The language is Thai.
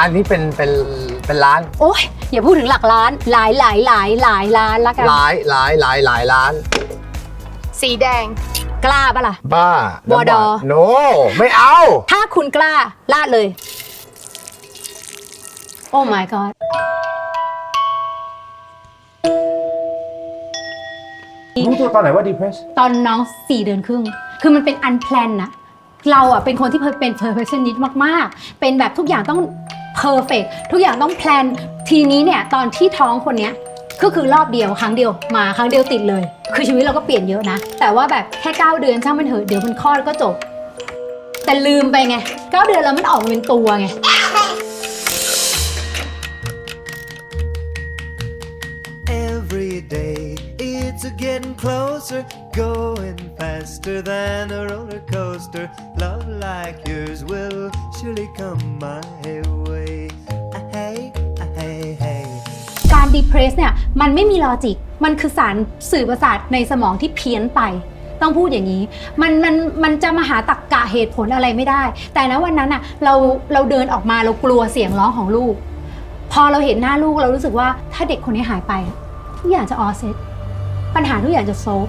อันนี้เป็นเป็นเป็นล้านโอ้ยอย่าพูดถึงหลักล้าน หลายหลายหลายหลายล้านละกัน หลายหลายหลายหลายล้าน สีแดง กล้าปะล่ะ บ้าวอดอ โน ไม่เอา ถ้าคุณกล้าลาดเลย โอ้ my god รู้ตัวตอนไหนว่า depressed ตอนน้องสี่เดือนครึ่ง คือมันเป็นอันแพลนนะ เราอะเป็นคนที่เป็น perfectionist มาก ๆ เป็นแบบทุกอย่างต้อง perfect ทุกอย่างต้องแพลนทีนี้เนี่ยตอนที่ท้องคนเนี้ยก็คือรอบเดียวครั้งเดียวมาครั้งเดียวติดเลย คือชีวิตเราก็เปลี่ยนเยอะนะ แต่ว่าแบบแค่ 9 เดือนช่างมันเถอะเดี๋ยวมันคลอดก็จบ แต่ลืมไปไง 9 เดือนแล้วมันออกเป็นตัวไง การ depress เนี่ยมันไม่มีลอจิก มันคือสารสื่อประสาทในสมองที่เพี้ยนไป ต้องพูดอย่างนี้ มันมันมันจะมาหาตักกะเหตุผลอะไรไม่ได้ แต่ณวันนั้นอะเราเราเดินออกมาเรากลัวเสียงร้องของลูก พอเราเห็นหน้าลูกเรารู้สึกว่าถ้าเด็กคนนี้หายไป ทุกอย่างจะออเซตปัญหาทุกอย่างจะโซฟ